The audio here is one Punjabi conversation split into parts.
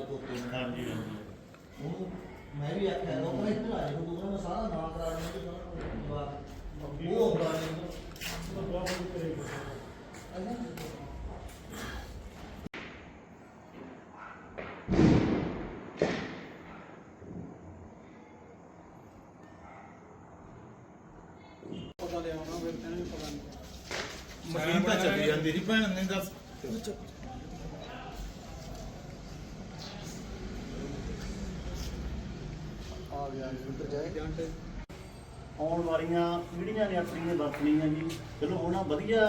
ਦੇ ਪੋਤੇ ਨੂੰ ਹਾਂਜੀ ਉਹਨੂੰ ਮੈਂ ਵੀ ਆਖਿਆ ਲੋਕ ਨੇ ਇੱਧਰ ਆਏ ਤੂੰ ਕਹਿੰਦਾ ਸਾਰਾ ਨਾਂ ਕਰਾ ਦੇਣਾ ਤੇ ਸਾਰਾ ਉਹ ਹੁੰਦਾ ਨਹੀਂ। ਨਹੀਂ ਮਸ਼ੀਨ ਤਾਂ ਚੱਲੀ ਜਾਂਦੀ ਸੀ ਭੈਣ ਨੇ ਦੱਸ। ਆ ਗਿਆ ਉੱਧਰ ਜਾਏ। ਆਉਣ ਵਾਲੀਆਂ ਪੀੜ੍ਹੀਆਂ ਨੇ ਆਪਣੀਆਂ ਵਰਤਣੀਆਂ ਜੀ। ਚਲੋ, ਹੋਣਾ ਵਧੀਆ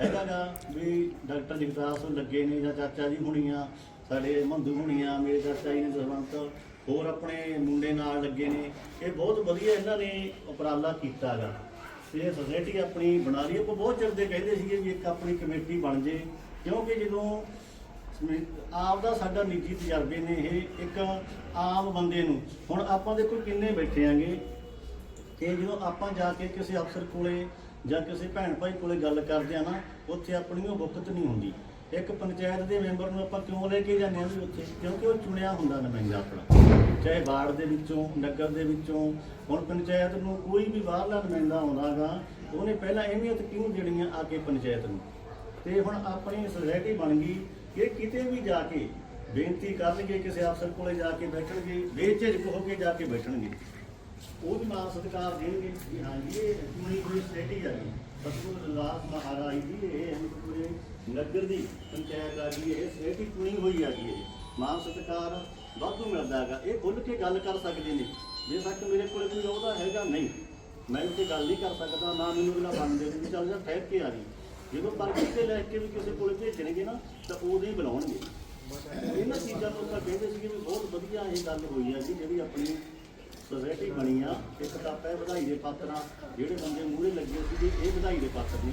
ਹੈਗਾਗਾ ਵੀ ਡਾਕਟਰ ਜਗਤਾਰ ਸਿੰਘ ਲੱਗੇ ਨੇ ਜਾਂ ਚਾਚਾ ਜੀ ਹੁਣੀਆਂ, ਸਾਡੇ ਮੰਦੂ ਹੁਣੀਆਂ, ਮੇਰੇ ਚਾਚਾ ਜੀ ਨੇ ਜਸਵੰਤ ਹੋਰ ਆਪਣੇ ਮੁੰਡੇ ਨਾਲ ਲੱਗੇ ਨੇ। ਇਹ ਬਹੁਤ ਵਧੀਆ ਇਹਨਾਂ ਨੇ ਉਪਰਾਲਾ ਕੀਤਾਗਾ ਇਹ ਸੋਸਾਇਟੀ ਆਪਣੀ ਬਣਾ ਲਈ ਆਪਾਂ ਬਹੁਤ ਚਿਰ ਦੇ ਕਹਿੰਦੇ ਸੀਗੇ ਵੀ ਇੱਕ ਆਪਣੀ ਕਮੇਟੀ ਬਣ ਜੇ, ਕਿਉਂਕਿ ਜਦੋਂ ਆਪ ਦਾ ਸਾਡਾ ਨਿੱਜੀ ਤਜਰਬੇ ਨੇ ਇਹ ਇੱਕ ਆਮ ਬੰਦੇ ਨੂੰ। ਹੁਣ ਆਪਾਂ ਦੇਖੋ ਕਿੰਨੇ ਬੈਠੇ ਆਂਗੇ ਕਿ ਜਦੋਂ ਆਪਾਂ ਜਾ ਕੇ ਕਿਸੇ ਅਫਸਰ ਕੋਲੇ ਜਾਂ ਕਿਸੇ ਭੈਣ ਭਾਈ ਕੋਲੇ ਗੱਲ ਕਰਦੇ ਆ ਨਾ, ਉੱਥੇ ਆਪਣੀ ਉਹ ਬੁੱਕਤ ਨਹੀਂ ਹੁੰਦੀ। ਇੱਕ ਪੰਚਾਇਤ ਦੇ ਮੈਂਬਰ ਨੂੰ ਆਪਾਂ ਕਿਉਂ ਲੈ ਕੇ ਜਾਂਦੇ ਆ ਵੀ ਉੱਥੇ? ਕਿਉਂਕਿ ਉਹ ਚੁਣਿਆ ਹੁੰਦਾ ਨੁਮਾਇੰਦਾ ਆਪਣਾ। ਚਾਹੇ ਵਾਰਡ ਦੇ ਵਿੱਚੋਂ, ਨਗਰ ਦੇ ਵਿੱਚੋਂ, ਹੁਣ ਪੰਚਾਇਤ ਨੂੰ ਕੋਈ ਵੀ ਬਾਹਰਲਾ ਨੁਮਾਇੰਦਾ ਆਉਂਦਾਗਾ ਉਹਨੇ ਪਹਿਲਾਂ ਅਹਿਮੀਅਤ ਕਿਉਂ ਦੇਣੀ ਆ ਆ ਕੇ ਪੰਚਾਇਤ ਨੂੰ? ਤੇ ਹੁਣ ਆਪਣੀ ਸੁਸਾਇਟੀ ਬਣ ਗਈ ਕਿ ਕਿਤੇ ਵੀ ਜਾ ਕੇ ਬੇਨਤੀ ਕਰਨਗੇ, ਕਿਸੇ ਅਫਸਰ ਕੋਲੇ ਜਾ ਕੇ ਬੈਠਣਗੇ, ਬੇਝਿਜਕ ਹੋ ਕੇ ਜਾ ਕੇ ਬੈਠਣਗੇ, ਉਹ ਵੀ ਮਾਨ ਸਤਿਕਾਰ ਦੇਣਗੇ ਕਿ ਹਾਂ ਜੀ, ਇਹ ਚੁਣੀ ਹੋਈ ਸਟੇਟੀ ਆ ਗਈ ਸਤਿਗੁਰ ਰਵਿਦਾਸ ਮਹਾਰਾਜ ਜੀ, ਇਹ ਪੂਰੇ ਨਗਰ ਦੀ ਪੰਚਾਇਤ ਆ ਗਈ ਇਹ ਸਟੇਟੀ ਚੁਣੀ ਹੋਈ ਆ ਗਈ ਇਹ। ਮਾਨ ਸਤਿਕਾਰ ਵਾਧੂ ਮਿਲਦਾ ਹੈਗਾ, ਇਹ ਖੁੱਲ ਕੇ ਗੱਲ ਕਰ ਸਕਦੇ ਨੇ। ਜੇ ਸੱਚ ਮੇਰੇ ਕੋਲ ਕੋਈ ਉਹਦਾ ਹੈਗਾ ਨਹੀਂ, ਮੈਂ ਉੱਤੇ ਗੱਲ ਨਹੀਂ ਕਰ ਸਕਦਾ, ਨਾ ਮੈਨੂੰ ਇਹਨਾਂ ਬਣਦੇ ਵੀ ਚੱਲ ਜਾ, ਠਹਿਰ ਕੇ ਆ ਗਈ ਜਦੋਂ ਪਰ 'ਤੇ ਲੈ ਕੇ ਵੀ ਕਿਸੇ ਕੋਲ ਭੇਜਣਗੇ ਨਾ, ਤਾਂ ਉਹਦੇ ਹੀ ਬੁਲਾਉਣਗੇ। ਇਹਨਾਂ ਚੀਜ਼ਾਂ ਤੋਂ ਤਾਂ ਕਹਿੰਦੇ ਸੀਗੇ ਵੀ ਬਹੁਤ ਵਧੀਆ ਇਹ ਗੱਲ ਹੋਈ ਆ ਜੀ, ਜਿਹੜੀ ਆਪਣੀ ਸੋਸਾਇਟੀ ਬਣੀ ਆ। ਇੱਕ ਤਾਂ ਪੈ ਵਧਾਈ ਦੇ ਪਾਤਰਾਂ ਜਿਹੜੇ ਬੰਦੇ ਮੂਹਰੇ ਲੱਗੇ ਸੀਗੇ, ਇਹ ਵਧਾਈ ਦੇ ਪਾਤਰ ਨੇ।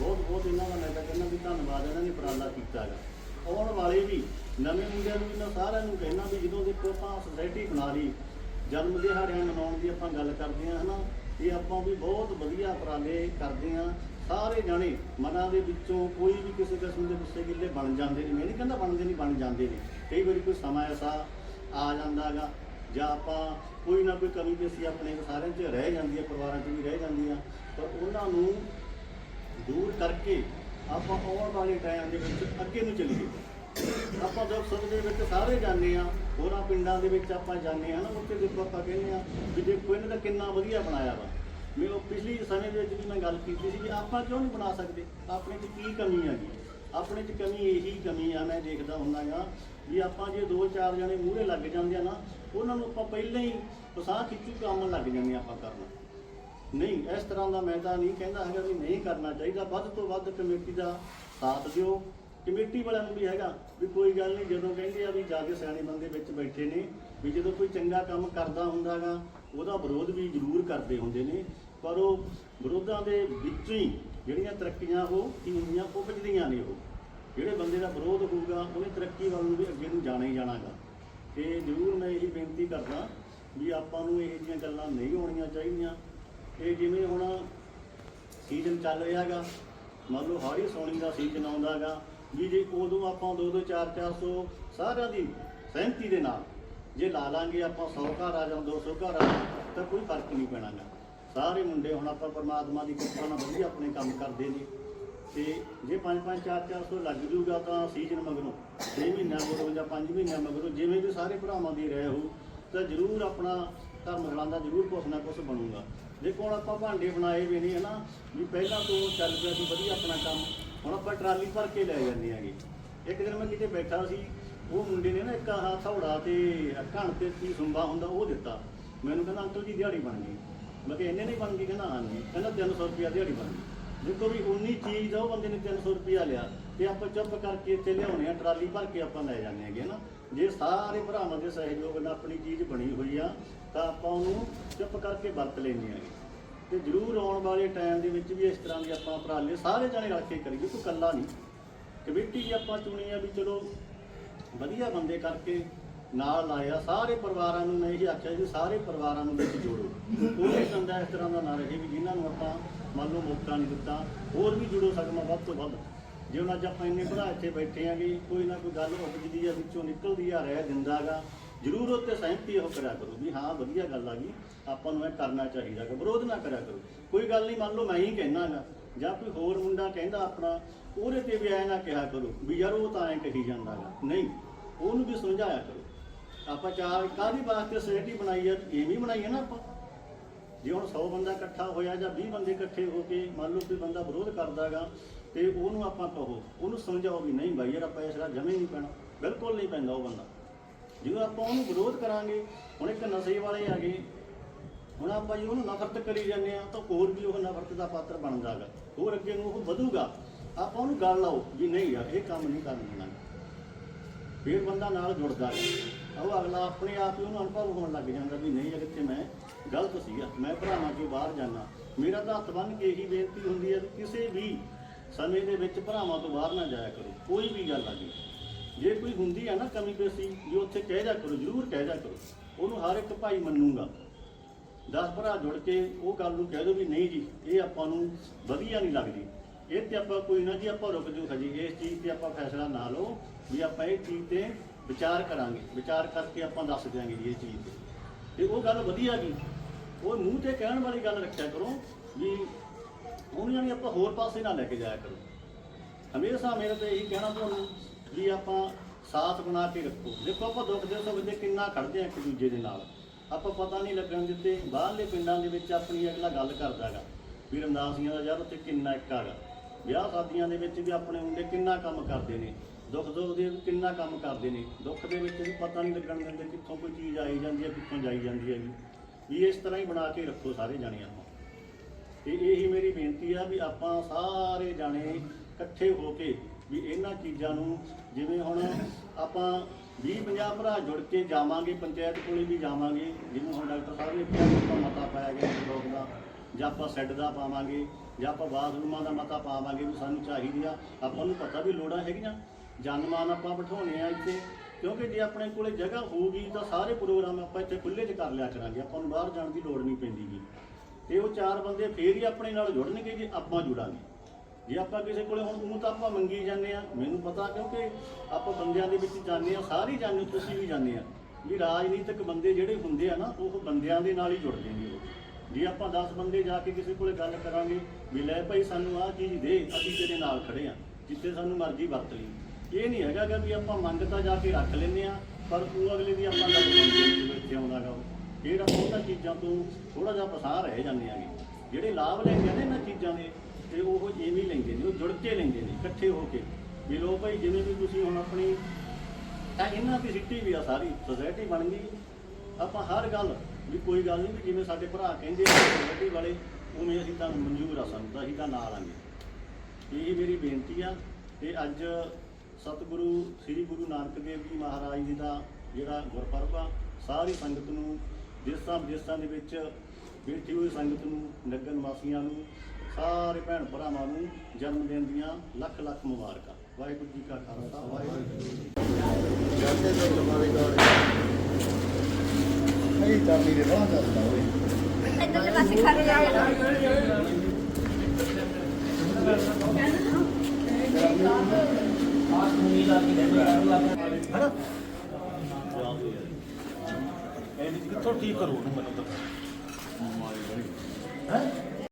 ਬਹੁਤ ਬਹੁਤ ਇਹਨਾਂ ਦਾ ਮੈਂ ਤਾਂ ਕਹਿੰਦਾ ਵੀ ਧੰਨਵਾਦ ਇਹਨਾਂ ਨੇ ਉਪਰਾਲਾ ਕੀਤਾ ਹੈਗਾ। ਆਉਣ ਵਾਲੇ ਵੀ, ਨਵੇਂ ਮੁੰਡਿਆਂ ਨੂੰ ਇਹਨਾਂ ਸਾਰਿਆਂ ਨੂੰ ਕਹਿਣਾ ਵੀ ਜਦੋਂ ਦੇਖੋ ਆਪਾਂ ਸੋਸਾਇਟੀ ਬਣਾ ਲਈ, ਜਨਮ ਦਿਹਾੜਿਆਂ ਮਨਾਉਣ ਦੀ ਆਪਾਂ ਗੱਲ ਕਰਦੇ ਹਾਂ ਹਨਾ। ਇਹ ਆਪਾਂ ਵੀ ਬਹੁਤ ਵਧੀਆ ਉਪਰਾਲੇ ਕਰਦੇ ਹਾਂ ਸਾਰੇ ਜਾਣੇ ਮਨਾਂ ਦੇ ਵਿੱਚੋਂ ਕੋਈ ਵੀ ਕਿਸੇ ਕਿਸਮ ਦੇ ਗੁੱਸੇ ਗਿੱਲੇ ਬਣ ਜਾਂਦੇ ਨੇ ਮੈਂ ਨਹੀਂ ਕਹਿੰਦਾ ਬਣਦੇ ਨਹੀਂ, ਬਣ ਜਾਂਦੇ ਨੇ। ਕਈ ਵਾਰੀ ਕੋਈ ਸਮਾਂ ਐਸਾ ਆ ਜਾਂਦਾਗਾ ਜਾਂ ਆਪਾਂ ਕੋਈ ਨਾ ਕੋਈ ਕਮੀ ਪੇਸ਼ੀ ਆਪਣੇ ਸਾਰਿਆਂ 'ਚ ਰਹਿ ਜਾਂਦੀ ਹੈ ਪਰਿਵਾਰਾਂ 'ਚ ਵੀ ਰਹਿ ਜਾਂਦੀ ਆ ਪਰ ਉਹਨਾਂ ਨੂੰ ਦੂਰ ਕਰਕੇ ਆਪਾਂ ਆਉਣ ਵਾਲੇ ਟਾਈਮ ਦੇ ਵਿੱਚ ਅੱਗੇ ਨੂੰ ਚੱਲੀਏ। ਆਪਾਂ ਜਦ ਸੁੱਖ ਦੇ ਵਿੱਚ ਸਾਰੇ ਜਾਂਦੇ ਆ ਹੋਰਾਂ ਪਿੰਡਾਂ ਦੇ ਵਿੱਚ ਆਪਾਂ ਜਾਂਦੇ ਆ ਨਾ ਉੱਥੇ ਦੇਖੋ ਆਪਾਂ ਕਹਿੰਦੇ ਆ ਵੀ ਦੇਖੋ ਇਹਨਾਂ ਦਾ ਕਿੰਨਾ ਵਧੀਆ ਬਣਾਇਆ ਵਾ। ਮੈਂ ਉਹ ਪਿਛਲੀ ਸਮੇਂ ਦੇ ਵਿੱਚ ਵੀ ਮੈਂ ਗੱਲ ਕੀਤੀ ਸੀ ਕਿ ਆਪਾਂ ਕਿਉਂ ਨਹੀਂ ਬਣਾ ਸਕਦੇ? ਆਪਣੇ 'ਚ ਕੀ ਕਮੀ ਆ ਜੀ ਆਪਣੇ 'ਚ ਕਮੀ ਇਹੀ ਕਮੀ ਆ, ਮੈਂ ਦੇਖਦਾ ਹੁੰਦਾ ਗਾ ਵੀ ਆਪਾਂ ਜੇ ਦੋ ਚਾਰ ਜਣੇ ਮੂਹਰੇ ਲੱਗ ਜਾਂਦੇ ਆ ਨਾ, ਉਹਨਾਂ ਨੂੰ ਆਪਾਂ ਪਹਿਲਾਂ ਹੀ ਪਸਾਹ ਖਿੱਚੂ ਕੰਮ ਲੱਗ ਜਾਂਦੇ ਆ ਆਪਾਂ ਕਰਨਾ। ਨਹੀਂ, ਇਸ ਤਰ੍ਹਾਂ ਦਾ ਮੈਂ ਤਾਂ ਨਹੀਂ ਕਹਿੰਦਾ ਹੈਗਾ ਵੀ ਨਹੀਂ ਕਰਨਾ ਚਾਹੀਦਾ। ਵੱਧ ਤੋਂ ਵੱਧ ਕਮੇਟੀ ਦਾ ਸਾਥ ਦਿਓ। ਕਮੇਟੀ ਵਾਲਿਆਂ ਨੂੰ ਵੀ ਹੈਗਾ ਵੀ ਕੋਈ ਗੱਲ ਨਹੀਂ, ਜਦੋਂ ਕਹਿੰਦੇ ਆ ਵੀ ਜਾ ਕੇ ਸਿਆਣੇ ਬੰਦੇ ਵਿੱਚ ਬੈਠੇ ਨੇ, ਵੀ ਜਦੋਂ ਕੋਈ ਚੰਗਾ ਕੰਮ ਕਰਦਾ ਹੁੰਦਾਗਾ ਉਹਦਾ ਵਿਰੋਧ ਵੀ ਜ਼ਰੂਰ ਕਰਦੇ ਹੁੰਦੇ ਨੇ, ਪਰ ਉਹ ਵਿਰੋਧਾਂ ਦੇ ਵਿੱਚੋਂ ਹੀ ਜਿਹੜੀਆਂ ਤਰੱਕੀਆਂ ਉਹ ਕੀ ਹੁੰਦੀਆਂ ਉਪਜਦੀਆਂ ਨੇ ਉਹ। ਜਿਹੜੇ ਬੰਦੇ ਦਾ ਵਿਰੋਧ ਹੋਊਗਾ ਉਹਨੇ ਤਰੱਕੀ ਵੱਲ ਨੂੰ ਵੀ ਅੱਗੇ ਨੂੰ ਜਾਣਾ ਹੀ ਜਾਣਾਗਾ। ਤੇ ਜ਼ਰੂਰ ਮੈਂ ਇਹੀ ਬੇਨਤੀ ਕਰਦਾ ਵੀ ਆਪਾਂ ਨੂੰ ਇਹ ਜਿਹੀਆਂ ਗੱਲਾਂ ਨਹੀਂ ਹੋਣੀਆਂ ਚਾਹੀਦੀਆਂ। ਇਹ ਜਿਵੇਂ ਹੁਣ ਸੀਜ਼ਨ ਚੱਲ ਰਿਹਾਗਾ ਮੰਨ ਲਓ ਹਾੜੀ ਸੌਣੀ ਦਾ ਸੀਜ਼ਨ ਆਉਂਦਾਗਾ ਵੀ ਜੇ ਉਦੋਂ ਆਪਾਂ 2 2 4 400 ਸਾਰਿਆਂ ਦੀ ਸਹਿਮਤੀ ਦੇ ਨਾਲ ਜੇ ਲਾ ਲਾਂਗੇ ਆਪਾਂ 100 ਘਰ ਆ ਜਾਂ 200 ਘਰ ਆ ਤਾਂ ਕੋਈ ਫ਼ਰਕ ਨਹੀਂ ਪੈਣਾਗਾ। ਸਾਰੇ ਮੁੰਡੇ ਹੁਣ ਆਪਾਂ ਪਰਮਾਤਮਾ ਦੀ ਕਿਰਪਾ ਨਾਲ ਵਧੀਆ ਆਪਣੇ ਕੰਮ ਕਰਦੇ ਨੇ। ਤੇ ਜੇ 5 5 4 400 ਲੱਗ ਜੂਗਾ ਤਾਂ ਸੀਜ਼ਨ ਮਗਰੋਂ 6 ਮਹੀਨਿਆਂ ਮਗਰੋਂ ਜਾਂ 5 ਮਹੀਨਿਆਂ ਮਗਰੋਂ ਜਿਵੇਂ ਵੀ ਸਾਰੇ ਭਰਾਵਾਂ ਦੀ ਰਹਿ ਹੋ ਤਾਂ ਜ਼ਰੂਰ ਆਪਣਾ ਧਰਮ ਦਾ ਜ਼ਰੂਰ ਕੁਛ ਨਾ ਕੁਛ ਬਣੂਗਾ। ਦੇਖੋ ਹੁਣ ਆਪਾਂ ਭਾਂਡੇ ਬਣਾਏ ਵੀ ਨਹੀਂ ਹਨਾ, ਵੀ ਪਹਿਲਾਂ ਤੋਂ ਚੱਲ ਪਿਆ ਸੀ ਵਧੀਆ ਆਪਣਾ ਕੰਮ, ਹੁਣ ਆਪਾਂ ਟਰਾਲੀ ਭਰ ਕੇ ਲੈ ਜਾਂਦੇ ਆਂਗੇ ਇੱਕ ਦਿਨ ਮੈਂ ਕਿਤੇ ਬੈਠਾ ਸੀ ਉਹ ਮੁੰਡੇ ਨੇ ਨਾ ਇੱਕ ਆਹ ਥੌੜਾ ਤੇ ਘਣ ਤੇ ਕੀ ਸੁੰਬਾ ਹੁੰਦਾ ਉਹ ਦਿੱਤਾ। ਮੈਨੂੰ ਕਹਿੰਦਾ, ਅੰਕਲ ਜੀ, ਦਿਹਾੜੀ ਬਣ ਗਈ। ਮੈਂ ਕਿਹਾ, ਇੰਨੇ ਨਹੀਂ ਬਣ ਗਈ? ਕਹਿੰਦਾ ਹਾਂਜੀ ਕਹਿੰਦਾ 300 ਰੁਪਿਆ ਦਿਹਾੜੀ ਬਣ ਗਈ। ਦੇਖੋ ਵੀ ਉਨੀ ਚੀਜ਼ ਦਾ ਉਹ ਬੰਦੇ ਨੇ 300 ਰੁਪਿਆ ਲਿਆ ਤੇ ਆਪਾਂ ਚੁੱਪ ਕਰਕੇ ਇੱਥੇ ਲਿਆਉਣੇ ਆ, ਟਰਾਲੀ ਭਰ ਕੇ ਆਪਾਂ ਲੈ ਜਾਂਦੇ ਹੈਗੇ ਨਾ। ਜੇ ਸਾਰੇ ਭਰਾਵਾਂ ਦੇ ਸਹਿਯੋਗ ਨਾਲ ਆਪਣੀ ਚੀਜ਼ ਬਣੀ ਹੋਈ ਆ, ਤਾਂ ਆਪਾਂ ਉਹਨੂੰ ਚੁੱਪ ਕਰਕੇ ਵਰਤ ਲੈਂਦੇ ਆਂਗੇ ਤੇ ਜ਼ਰੂਰ ਆਉਣ ਵਾਲੇ ਟਾਈਮ ਦੇ ਵਿੱਚ ਵੀ ਇਸ ਤਰ੍ਹਾਂ ਦੀ ਆਪਾਂ ਉਪਰਾਲੇ ਸਾਰੇ ਜਣੇ ਰਲ ਕੇ ਕਰੀਏ, ਕੋਈ ਇਕੱਲਾ ਨਹੀਂ। ਕਮੇਟੀ ਵੀ ਆਪਾਂ ਚੁਣੀ ਆ ਵੀ ਚਲੋ ਵਧੀਆ ਬੰਦੇ ਕਰਕੇ ਨਾਲ ਲਾਇਆ, ਸਾਰੇ ਪਰਿਵਾਰਾਂ ਨੂੰ ਮੈਂ ਇਹ ਆਖਿਆ ਜੀ, ਸਾਰੇ ਪਰਿਵਾਰਾਂ ਨੂੰ ਵਿੱਚ ਜੋੜੋ। ਕੋਈ ਬੰਦਾ ਇਸ ਤਰ੍ਹਾਂ ਦਾ ਨਾ ਰਹੇ ਵੀ ਜਿਨ੍ਹਾਂ ਨੂੰ ਆਪਾਂ ਮੰਨ ਲਓ ਮੌਕਾ ਨਹੀਂ ਦਿੱਤਾ, ਹੋਰ ਵੀ ਜੁੜੋ ਸਕਮਾ ਵੱਧ ਤੋਂ ਵੱਧ। ਜੇ ਹੁਣ ਅੱਜ ਆਪਾਂ ਇੰਨੇ ਭਰਾ ਇੱਥੇ ਬੈਠੇ ਆਂਗੇ ਕੋਈ ਨਾ ਕੋਈ ਗੱਲ ਉੱਪਜਦੀ ਆ, ਵਿੱਚੋਂ ਨਿਕਲਦੀ ਆ, ਰਹਿ ਦਿੰਦਾਗਾ ਜ਼ਰੂਰ ਉੱਤੇ ਸਹਿਮਤੀ ਉਹ ਕਰਿਆ ਕਰੋ ਵੀ ਹਾਂ, ਵਧੀਆ ਗੱਲ ਆ ਗਈ ਆਪਾਂ ਨੂੰ ਇਹ ਕਰਨਾ ਚਾਹੀਦਾ ਗਾ, ਵਿਰੋਧ ਨਾ ਕਰਿਆ ਕਰੋ। ਕੋਈ ਗੱਲ ਨਹੀਂ, ਮੰਨ ਲਓ ਮੈਂ ਹੀ ਕਹਿਣਾਗਾ ਜਾਂ ਕੋਈ ਹੋਰ ਮੁੰਡਾ ਕਹਿੰਦਾ ਆਪਣਾ, ਉਹਦੇ ਤੇ ਵੀ ਐ ਨਾ ਕਿਹਾ ਕਰੋ ਵੀ ਯਾਰ ਉਹ ਤਾਂ ਐ ਕਹੀ ਜਾਂਦਾ ਜਾਂਦਾਗਾ ਨਹੀਂ, ਉਹਨੂੰ ਵੀ ਸਮਝਾਇਆ ਕਰੋ। ਆਪਾਂ ਚਾਹ ਕਾਹਦੀ ਵਾਸਤੇ ਸੋਸਾਇਟੀ ਬਣਾਈ ਹੈ ਐਵੇਂ ਹੀ ਬਣਾਈ ਹੈ ਨਾ ਆਪਾਂ। ਜੇ ਹੁਣ 100 ਬੰਦਾ ਇਕੱਠਾ ਹੋਇਆ ਜਾਂ 20 ਬੰਦੇ ਇਕੱਠੇ ਹੋ ਕੇ ਮੰਨ ਲਓ ਕੋਈ ਬੰਦਾ ਵਿਰੋਧ ਕਰਦਾਗਾ ਤੇ ਉਹਨੂੰ ਆਪਾਂ ਕਹੋ, ਉਹਨੂੰ ਸਮਝਾਓ ਵੀ ਨਹੀਂ ਬਾਈ ਯਾਰ ਆਪਾਂ ਇਸ ਤਰ੍ਹਾਂ ਜਮੇ ਨਹੀਂ ਪੈਣਾ। ਬਿਲਕੁਲ ਨਹੀਂ ਪੈਂਦਾ ਉਹ ਬੰਦਾ। ਜਦੋਂ ਆਪਾਂ ਉਹਨੂੰ ਵਿਰੋਧ ਕਰਾਂਗੇ, ਹੁਣ ਇੱਕ ਨਸ਼ੇ ਵਾਲੇ ਆ ਗਏ ਹੁਣ ਆਪਾਂ ਜੀ ਉਹਨੂੰ ਨਫ਼ਰਤ ਕਰੀ ਜਾਂਦੇ ਆ ਤਾਂ ਹੋਰ ਵੀ ਉਹ ਨਫ਼ਰਤ ਦਾ ਪਾਤਰ ਬਣ ਜਾਗਾ। ਹੋਰ ਅੱਗੇ ਨੂੰ ਉਹ ਵਧੂਗਾ। ਆਪਾਂ ਉਹਨੂੰ ਗੱਲ ਲਾਓ ਵੀ ਨਹੀਂ ਯਾਰ, ਇਹ ਕੰਮ ਨਹੀਂ ਕਰਨ ਦੇਣਾ। ਫਿਰ ਬੰਦਾ ਨਾਲ ਜੁੜਦਾ ਹੈ। ਉਹ ਅਗਲਾ ਆਪਣੇ ਆਪ ਹੀ ਉਹਨੂੰ ਅਨੁਭਵ ਹੋਣ ਲੱਗ ਜਾਂਦਾ ਵੀ ਨਹੀਂ ਯਾਰ, ਇੱਥੇ ਮੈਂ ਗਲਤ ਸੀਗਾ ਮੈਂ ਭਰਾਵਾਂ ਚੋਂ ਬਾਹਰ ਜਾਣਾ ਮੇਰਾ ਤਾਂ ਹੱਥ ਬੰਨ ਕੇ ਇਹੀ ਬੇਨਤੀ ਹੁੰਦੀ ਹੈ ਕਿ ਕਿਸੇ ਵੀ ਸਮੇਂ ਦੇ ਵਿੱਚ ਭਰਾਵਾਂ ਤੋਂ ਬਾਹਰ ਨਾ ਜਾਇਆ ਕਰੋ, ਕੋਈ ਵੀ ਗੱਲ ਆ ਗਈ ਜੇ ਕੋਈ ਹੁੰਦੀ ਹੈ ਨਾ ਕਮੀ ਪੇਸ਼ੀ, ਜੋ ਉੱਥੇ ਕਹਿ ਜਾ ਕਰੋ, ਜ਼ਰੂਰ ਕਹਿ ਜਾ ਕਰੋ। ਉਹਨੂੰ ਹਰ ਇੱਕ ਭਾਈ ਮੰਨੂਗਾ। 10 ਭਰਾ ਜੁੜ ਕੇ ਉਹ ਗੱਲ ਨੂੰ ਕਹਿ ਦੋ ਵੀ ਨਹੀਂ ਜੀ, ਇਹ ਆਪਾਂ ਨੂੰ ਵਧੀਆ ਨਹੀਂ ਲੱਗਦੀ। ਇਹ ਤੇ ਆਪਾਂ ਕੋਈ ਨਾ ਜੀ, ਆਪਾਂ ਰੁਕ ਜਾਓ ਹਜੇ ਇਸ ਚੀਜ਼ ਤੇ ਆਪਾਂ ਫੈਸਲਾ ਨਾ ਲਓ ਵੀ ਆਪਾਂ ਇਹ ਚੀਜ਼ ਤੇ ਵਿਚਾਰ ਕਰਾਂਗੇ। ਵਿਚਾਰ ਕਰਕੇ ਆਪਾਂ ਦੱਸ ਦਿਆਂਗੇ ਜੀ ਇਹ ਚੀਜ਼ ਤੇ। ਤੇ ਉਹ ਗੱਲ ਵਧੀਆ ਜੀ। ਉਹ ਮੂੰਹ ਤੇ ਕਹਿਣ ਵਾਲੀ ਗੱਲ ਰੱਖਿਆ ਕਰੋ ਵੀ ਉਹਨਾਂ ਨੇ ਆਪਾਂ ਹੋਰ ਪਾਸੇ ਨਾ ਲੈ ਕੇ ਜਾਇਆ ਕਰੋ। ਹਮੇਸ਼ਾ ਮੇਰੇ ਤੇ ਇਹੀ ਕਹਿਣਾ ਤੁਹਾਨੂੰ ਵੀ ਆਪਾਂ ਸਾਥ ਬਣਾ ਕੇ ਰੱਖੋ। ਦੇਖੋ ਆਪਾਂ ਦੁੱਖ ਦੇ ਸੁੱਖ ਦੇ ਕਿੰਨਾ ਖੜਦੇ ਆ ਇੱਕ ਦੂਜੇ ਦੇ ਨਾਲ। ਆਪਾਂ ਪਤਾ ਨਹੀਂ ਲੱਗਣ ਦਿੱਤੇ, ਬਾਹਰਲੇ ਪਿੰਡਾਂ ਦੇ ਵਿੱਚ ਆਪਣੀ ਅਗਲਾ ਗੱਲ ਕਰਦਾਗਾ ਵੀ ਰਮਦਾਸੀਆਂ ਦਾ ਯਾਰ ਉੱਥੇ ਕਿੰਨਾ ਇੱਕ ਹੈਗਾ। ਵਿਆਹ ਸ਼ਾਦੀਆਂ ਦੇ ਵਿੱਚ ਵੀ ਆਪਣੇ ਮੁੰਡੇ ਕਿੰਨਾ ਕੰਮ ਕਰਦੇ ਨੇ, ਦੁੱਖ ਦੁੱਖ ਦੇ ਕਿੰਨਾ ਕੰਮ ਕਰਦੇ ਨੇ, ਦੁੱਖ ਦੇ ਵਿੱਚ ਵੀ ਪਤਾ ਨਹੀਂ ਲੱਗਣ ਦਿੰਦੇ ਕਿੱਥੋਂ ਕੋਈ ਚੀਜ਼ ਆਈ ਜਾਂਦੀ ਹੈ, ਕਿੱਥੋਂ ਜਾਈ ਜਾਂਦੀ ਹੈ ਵੀ ਇਸ ਤਰ੍ਹਾਂ ਹੀ ਬਣਾ ਕੇ ਰੱਖੋ ਸਾਰੇ ਜਾਣਿਆਂ ਨੂੰ ਤੇ ਇਹੀ ਮੇਰੀ ਬੇਨਤੀ ਆ ਵੀ ਆਪਾਂ ਸਾਰੇ ਜਾਣੇ ਇਕੱਠੇ ਹੋ ਕੇ ਵੀ ਇਹਨਾਂ ਚੀਜ਼ਾਂ ਨੂੰ ਜਿਵੇਂ ਹੁਣ ਆਪਾਂ 20 50 ਭਰਾ ਜੁੜ ਕੇ ਜਾਵਾਂਗੇ, ਪੰਚਾਇਤ ਕੋਲੇ ਵੀ ਜਾਵਾਂਗੇ, ਜਿਵੇਂ ਹੁਣ ਡਾਕਟਰ ਸਾਹਿਬ ਨੇ ਕਿਹਾ ਆਪਾਂ ਮਤਾ ਪਾਇਆ ਗਿਆ ਲੋਕ ਦਾ, ਜਾਂ ਆਪਾਂ ਸੈੱਡ ਦਾ ਪਾਵਾਂਗੇ, ਜਾਂ ਆਪਾਂ ਬਾਥਰੂਮਾਂ ਦਾ ਮਤਾ ਪਾਵਾਂਗੇ ਵੀ ਸਾਨੂੰ ਚਾਹੀਦੀ ਆ, ਆਪਾਂ ਨੂੰ ਪਤਾ ਵੀ ਲੋੜਾਂ ਹੈਗੀਆਂ, ਜਨਮਾਨ ਆਪਾਂ ਬਿਠਾਉਣੇ ਆ ਇੱਥੇ, ਕਿਉਂਕਿ ਜੇ ਆਪਣੇ ਕੋਲੇ ਜਗ੍ਹਾ ਹੋਊਗੀ ਤਾਂ ਸਾਰੇ ਪ੍ਰੋਗਰਾਮ ਆਪਾਂ ਇੱਥੇ ਖੁੱਲੇ 'ਚ ਕਰ ਲਿਆ ਕਰਾਂਗੇ, ਆਪਾਂ ਨੂੰ ਬਾਹਰ ਜਾਣ ਦੀ ਲੋੜ ਨਹੀਂ ਪੈਂਦੀਗੀ ਤੇ ਉਹ ਚਾਰ ਬੰਦੇ ਫੇਰ ਹੀ ਆਪਣੇ ਨਾਲ ਜੁੜਨਗੇ ਜੇ ਆਪਾਂ ਜੁੜਾਂਗੇ। ਜੇ ਆਪਾਂ ਕਿਸੇ ਕੋਲੇ ਹੁਣ ਉਹਨੂੰ ਤਾਂ ਆਪਾਂ ਮੰਗੀ ਜਾਂਦੇ ਆ ਮੈਨੂੰ ਪਤਾ ਕਿਉਂਕਿ ਆਪਾਂ ਬੰਦਿਆਂ ਦੇ ਵਿੱਚ ਜਾਂਦੇ ਆ ਸਾਰੇ ਜਾਂਦੇ ਹੋ, ਤੁਸੀਂ ਵੀ ਜਾਂਦੇ ਆ ਵੀ ਰਾਜਨੀਤਿਕ ਬੰਦੇ ਜਿਹੜੇ ਹੁੰਦੇ ਆ ਨਾ ਉਹ ਬੰਦਿਆਂ ਦੇ ਨਾਲ ਹੀ ਜੁੜਦੇ ਨੇ ਉਹ ਜੇ ਆਪਾਂ 10 ਬੰਦੇ ਜਾ ਕੇ ਕਿਸੇ ਕੋਲੇ ਗੱਲ ਕਰਾਂਗੇ ਵੀ ਲੈ ਭਾਈ ਸਾਨੂੰ ਆਹ ਚੀਜ਼ ਦੇ ਅਸੀਂ ਤੇਰੇ ਨਾਲ ਖੜੇ ਆ ਜਿੱਥੇ ਸਾਨੂੰ ਮਰਜ਼ੀ ਵਰਤ ਲਈ। ਇਹ ਨਹੀਂ ਹੈਗਾ ਗਾ ਵੀ ਆਪਾਂ ਮੰਗ ਤਾਂ ਜਾ ਕੇ ਰੱਖ ਲੈਂਦੇ ਆ ਪਰ ਉਹ ਅਗਲੇ ਦੀ ਆਪਾਂ ਗੱਲ ਸੁਣਦੇ ਆਉਂਦਾਗਾ ਉਹ। ਫਿਰ ਆਪਾਂ ਉਹਨਾਂ ਚੀਜ਼ਾਂ ਤੋਂ ਥੋੜਾ ਜਿਹਾ ਪਸਾਰ ਰਹਿ ਜਾਂਦੇ ਆਗੇ। ਜਿਹੜੇ ਲਾਭ ਲੈਂਦੇ ਆ ਨਾ ਇਹਨਾਂ ਚੀਜ਼ਾਂ ਦੇ ਤੇ ਉਹ ਐਵੇਂ ਲੈਂਦੇ ਨੇ, ਉਹ ਜੁੜ ਕੇ ਲੈਂਦੇ ਨੇ, ਇਕੱਠੇ ਹੋ ਕੇ। ਵੀ ਲੋ ਭਾਈ, ਜਿਵੇਂ ਵੀ ਤੁਸੀਂ ਹੁਣ ਆਪਣੀ ਤਾਂ ਇਹਨਾਂ ਦੀ ਸਿੱਟੀ ਵੀ ਆ ਸਾਰੀ ਸੋਸਾਇਟੀ ਬਣ ਗਈ। ਆਪਾਂ ਹਰ ਗੱਲ, ਵੀ ਕੋਈ ਗੱਲ ਨਹੀਂ ਵੀ ਜਿਵੇਂ ਸਾਡੇ ਭਰਾ ਕਹਿੰਦੇ ਸੋਸਾਇਟੀ ਵਾਲੇ, ਉਵੇਂ ਅਸੀਂ ਤਾਂ ਮਨਜ਼ੂਰ ਆ ਸਾਨੂੰ ਤਾਂ, ਅਸੀਂ ਤਾਂ ਨਾਲ ਆਂਗੇ। ਇਹ ਮੇਰੀ ਬੇਨਤੀ ਆ, ਤੇ ਅੱਜ ਸਤਿਗੁਰੂ, ਸ੍ਰੀ ਗੁਰੂ ਨਾਨਕ ਦੇਵ ਜੀ ਮਹਾਰਾਜ ਜੀ ਦਾ ਜਿਹੜਾ ਗੁਰਪੁਰਬ ਆ, ਸਾਰੀ ਸੰਗਤ ਨੂੰ ਦੇਸਾਂ ਵਿਦੇਸਾਂ ਦੇ ਵਿੱਚ ਬੈਠੀ ਹੋਈ ਸੰਗਤ ਨੂੰ ਨਗਰ ਨਿਵਾਸੀਆਂ ਨੂੰ ਸਾਰੇ ਭੈਣ ਭਰਾਵਾਂ ਨੂੰ ਜਨਮ ਦਿਨ ਦੀਆਂ ਲੱਖ ਲੱਖ ਮੁਬਾਰਕਾਂ। ਵਾਹਿਗੁਰੂ ਜੀ ਕਾ ਖਾਲਸਾ ਵਾਹਿਗੁਰੂ ਜੀ ਜਾਂਦੇ ਤੋਂ ਜਮਾਰੇ ਗਾੜੇ ਨਹੀਂ ਤਾਂ ਮੇਰੇ ਬਾਹਰ ਜਾਂਦਾ ਹੋਏ ਇੱਧਰਲੇ ਪਾਸੇ ਖੜ ਜਾ ਕਿੱਥੋਂ ਠੀਕ ਕਰੂ ਮੈਨੂੰ ਤਾਂ। ਹੈ?